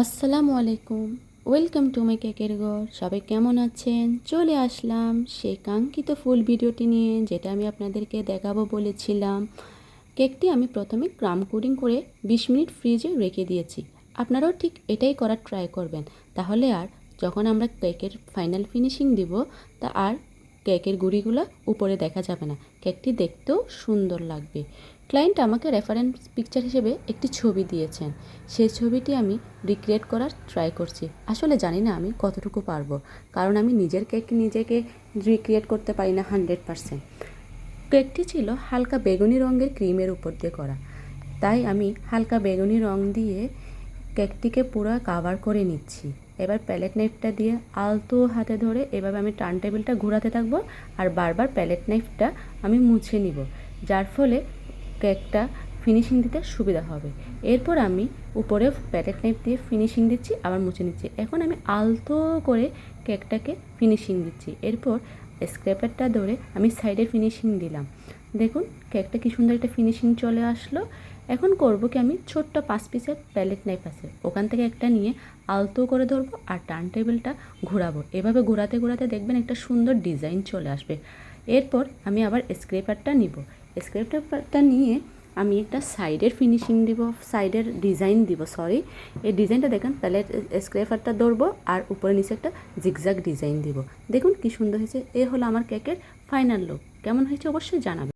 আসসালামু আলাইকুম। Welcome to my কেকের ঘর। সবাই কেমন আছেন? চলে আসলাম সেই কাঙ্ক্ষিত ফুল ভিডিওটি নিয়ে, যেটা আমি আপনাদেরকে দেখাবো বলেছিলাম। কেকটি আমি প্রথমে ক্রাম কোডিং করে বিশ মিনিট ফ্রিজে রেখে দিয়েছি। আপনারাও ঠিক এটাই করার ট্রাই করবেন। তাহলে আর যখন আমরা কেকের ফাইনাল ফিনিশিং দিব, তা আর কেকের গুঁড়িগুলো উপরে দেখা যাবে না। কেকটি দেখতেও সুন্দর লাগবে। ক্লায়েন্ট আমাকে রেফারেন্স পিকচার হিসেবে একটি ছবি দিয়েছেন। সেই ছবিটি আমি রিক্রিয়েট করার ট্রাই করছি। আসলে জানি না আমি কতটুকু পারব। কারণ আমি নিজের কেক নিজেকে রিক্রিয়েট করতে পারি না হান্ড্রেড পারসেন্ট কেকটি ছিল হালকা বেগুনি রঙের ক্রিমের উপর দিয়ে করা। তাই আমি হালকা বেগুনি রং দিয়ে কেকটিকে পুরো কাভার করে নিচ্ছি। এবার প্যালেট নাইফটা দিয়ে আলতো হাতে ধরে এভাবে আমি টার্ন টেবিলটা ঘোরাতে থাকব আর বারবার প্যালেট নাইফটা আমি মুছে নিব। যার ফলে কেকটা ফিনিশিং দিতে সুবিধা হবে। এরপর আমি উপরে প্যালেট নাইফ দিয়ে ফিনিশিং দিচ্ছি, আবার মুছে নিচ্ছি। এখন আমি আলতো করে কেকটাকে ফিনিশিং দিচ্ছি। এরপর স্ক্র্যাপারটা ধরে আমি সাইডে ফিনিশিং দিলাম। দেখুন, কেকটা কি সুন্দর একটা ফিনিশিং চলে আসলো। এখন করব কি আমি ছোট্ট পাঁচ পিসের প্যালেট নাইফ আছে। ওখান থেকে একটা নিয়ে আলতো করে ধরবো আর টার্ন টেবিলটা ঘোরাবো। এভাবে ঘোরাতে ঘোরাতে দেখবেন একটা সুন্দর ডিজাইন চলে আসবে। এরপর আমি আবার স্ক্রেপারটা নিব। স্ক্রেপারটা নিয়ে আমি একটা সাইডের ফিনিশিং দিব সাইডের ডিজাইন দিব সরি এই ডিজাইনটা দেখেন তাহলে স্ক্রেপারটা ধরবো আর উপরে নিচে একটা জিগজাগ ডিজাইন দিব। দেখুন কি সুন্দর হয়েছে। এ হলো আমার কেকের ফাইনাল লুক কেমন হয়েছে অবশ্যই জানাবেন।